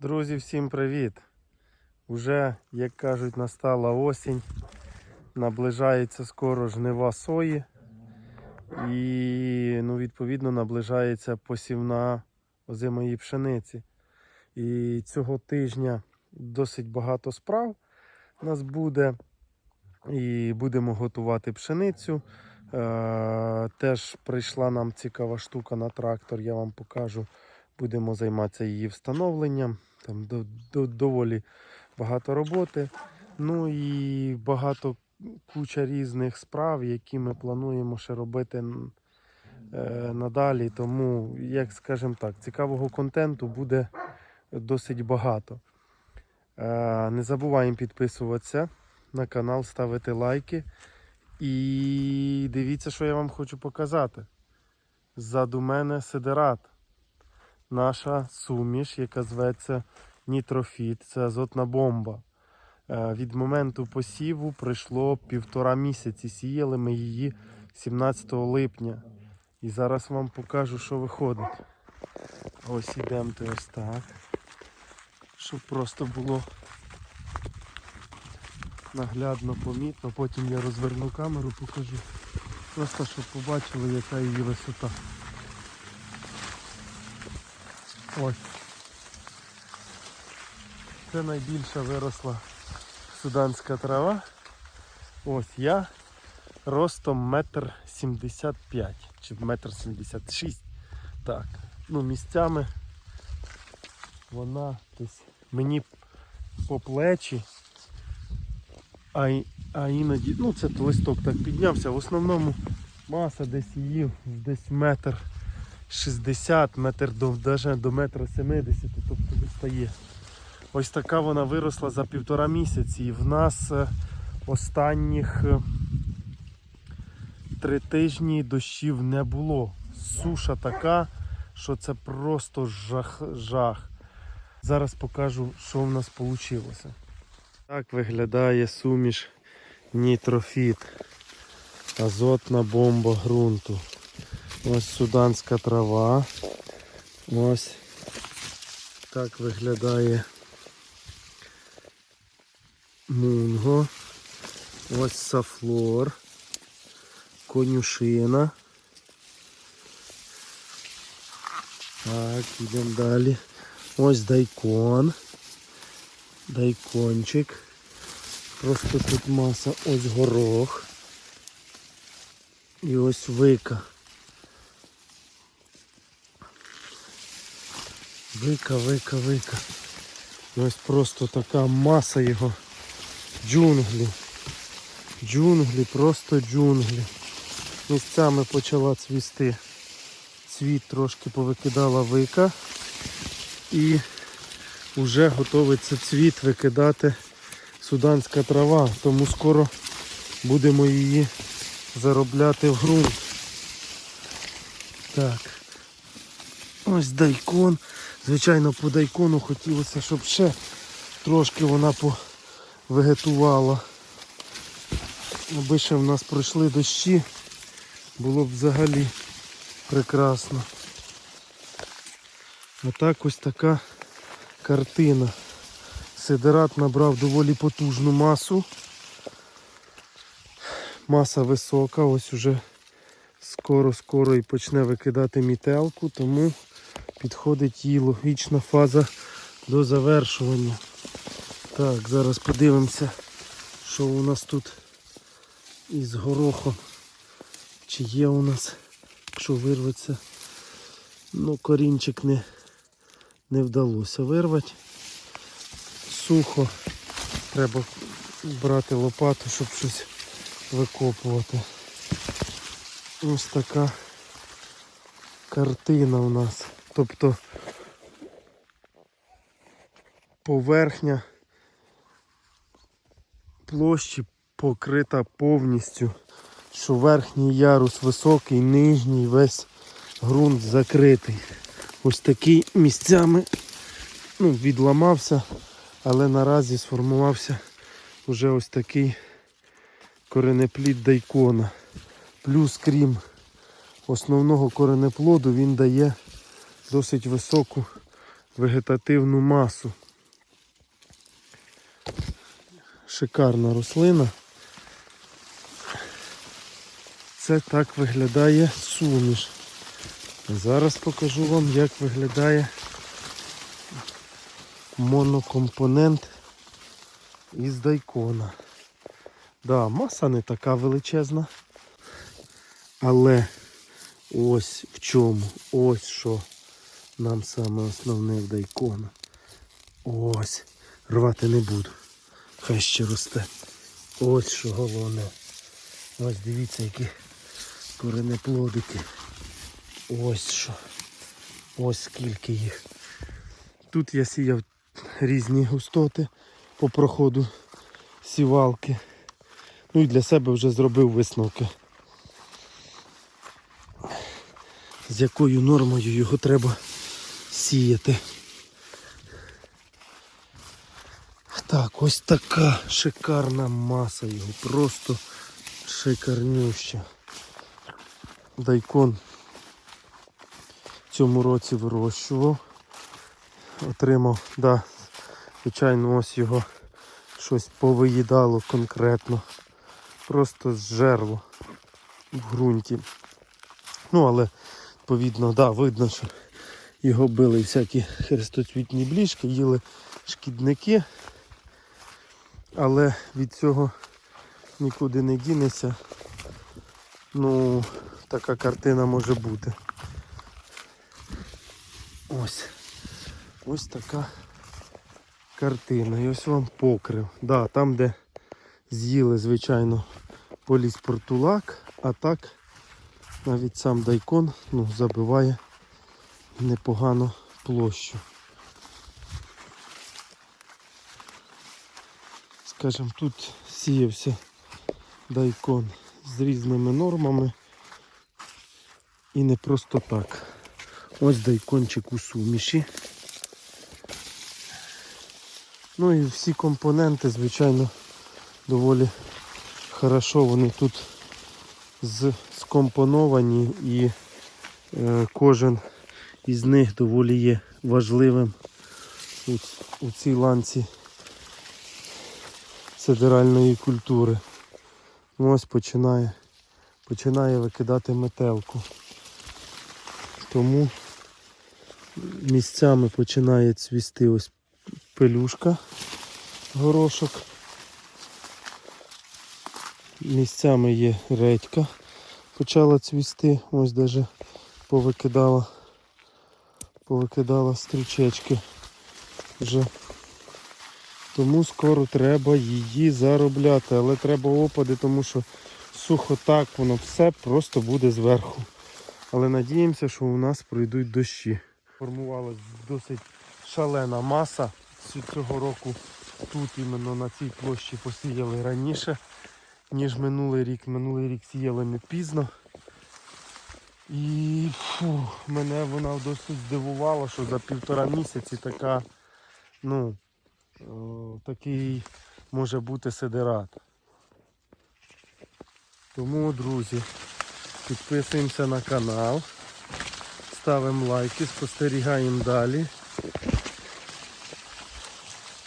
Друзі, всім привіт! Уже, як кажуть, настала осінь, наближається скоро жнива сої і, ну, відповідно, наближається посівна озимої пшениці. І цього тижня досить багато справ у нас буде. І будемо готувати пшеницю. Е, теж прийшла нам цікава штука на трактор, я вам покажу. Будемо займатися її встановленням. Там до, до, доволі багато роботи. Ну і багато куча різних справ, які ми плануємо ще робити е, надалі. Тому, як скажемо так, цікавого контенту буде досить багато. Е, не забуваємо підписуватися на канал, ставити лайки. І дивіться, що я вам хочу показати. Ззаду мене сидерат наша суміш, яка зветься нітрофіт, це азотна бомба. Е, Від моменту посіву пройшло півтора місяці. Сіяли ми її 17 липня. І зараз вам покажу, що виходить. Ось ідемо ось так. Щоб просто було наглядно помітно. Потім я розверну камеру, покажу. Просто щоб побачили, яка її висота. Ось. Це найбільша виросла суданська трава. Ось я ростом метр сімдесят п'ять чи метр сімдесят шість. Так. Ну місцями вона десь мені по плечі, а, а іноді, ну це листок так піднявся. В основному маса десь її десь метр 60 метр до, даже до метра 70, тобто достає. Ось така вона виросла за півтора місяці. І в нас е, останніх е, три тижні дощів не було. Суша така, що це просто жах. жах. Зараз покажу, що в нас вийшло. Так виглядає суміш нітрофіт. Азотна бомба ґрунту. Ось суданська трава. Ось так виглядає мунго. Ось сафлор. Конюшина. Так, йдемо далі. Ось дайкон. Дайкончик. Просто тут маса ось горох. І ось вика. Вика, вика, вика. Ось просто така маса його. Джунглі. Джунглі, просто джунглі. Місцями почала цвісти. Цвіт трошки повикидала вика. І вже готовиться цвіт викидати суданська трава. Тому скоро будемо її заробляти в ґрунт. Так. Ось дайкон. Звичайно, по дайкону хотілося, щоб ще трошки вона повегетувала. Аби ще в нас пройшли дощі, було б взагалі прекрасно. Отак ось така картина. Сидерат набрав доволі потужну масу. Маса висока, ось уже скоро-скоро і почне викидати мітелку, тому підходить її логічна фаза до завершування. Так, зараз подивимося, що у нас тут із горохом. Чи є у нас, якщо вирветься. Ну, корінчик не, не вдалося вирвати. Сухо. Треба брати лопату, щоб щось викопувати. Ось така картина у нас. Тобто поверхня площі покрита повністю, що верхній ярус високий, нижній весь ґрунт закритий. Ось такий місцями ну, відламався, але наразі сформувався вже ось такий коренеплід дайкона. Плюс крім основного коренеплоду він дає досить високу вегетативну масу. Шикарна рослина. Це так виглядає суміш. Зараз покажу вам, як виглядає монокомпонент із дайкона. Да, маса не така величезна. Але ось в чому, ось що нам саме основне в дайкона. Ось. Рвати не буду. Хай ще росте. Ось що головне. Ось дивіться, які коренеплодики. Ось що. Ось скільки їх. Тут я сіяв різні густоти по проходу сівалки. Ну і для себе вже зробив висновки. З якою нормою його треба сіяти. Так, ось така шикарна маса його, просто шикарнюща. Дайкон в цьому році вирощував. Отримав, да, звичайно, ось його щось повиїдало конкретно. Просто зжерло в ґрунті. Ну, але, відповідно, да, видно, що його били всякі хрестоцвітні бліжки, їли шкідники. Але від цього нікуди не дінеться. Ну, така картина може бути. Ось. Ось така картина. І ось вам покрив. Да, там, де з'їли, звичайно, поліспортулак, а так навіть сам дайкон ну, забиває непогано площу. Скажем, тут сіявся дайкон з різними нормами і не просто так. Ось дайкончик у суміші. Ну і всі компоненти, звичайно, доволі хорошо вони тут скомпоновані і е, кожен із них доволі є важливим у, у цій ланці сидеральної культури. Ну, Ось починає, починає викидати метелку. Тому місцями починає цвісти ось пелюшка, горошок. Місцями є редька, почала цвісти, ось даже повикидала, повикидала стрічечки вже. Тому скоро треба її заробляти, але треба опади, тому що сухо так воно все просто буде зверху. Але надіємося, що у нас пройдуть дощі. Формувалась досить шалена маса. Цього року тут іменно на цій площі посіяли раніше, ніж минулий рік. Минулий рік сіяли не пізно. І фу, мене вона досить здивувала, що за півтора місяці така, ну, о, такий може бути сидерат. Тому, друзі, підписуємося на канал, ставимо лайки, спостерігаємо далі.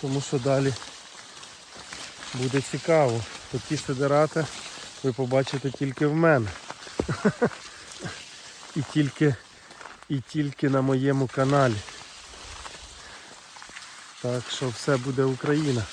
Тому що далі буде цікаво. Такі сидерати ви побачите тільки в мене. І тільки, і тільки на моєму каналі. Так що все буде Україна.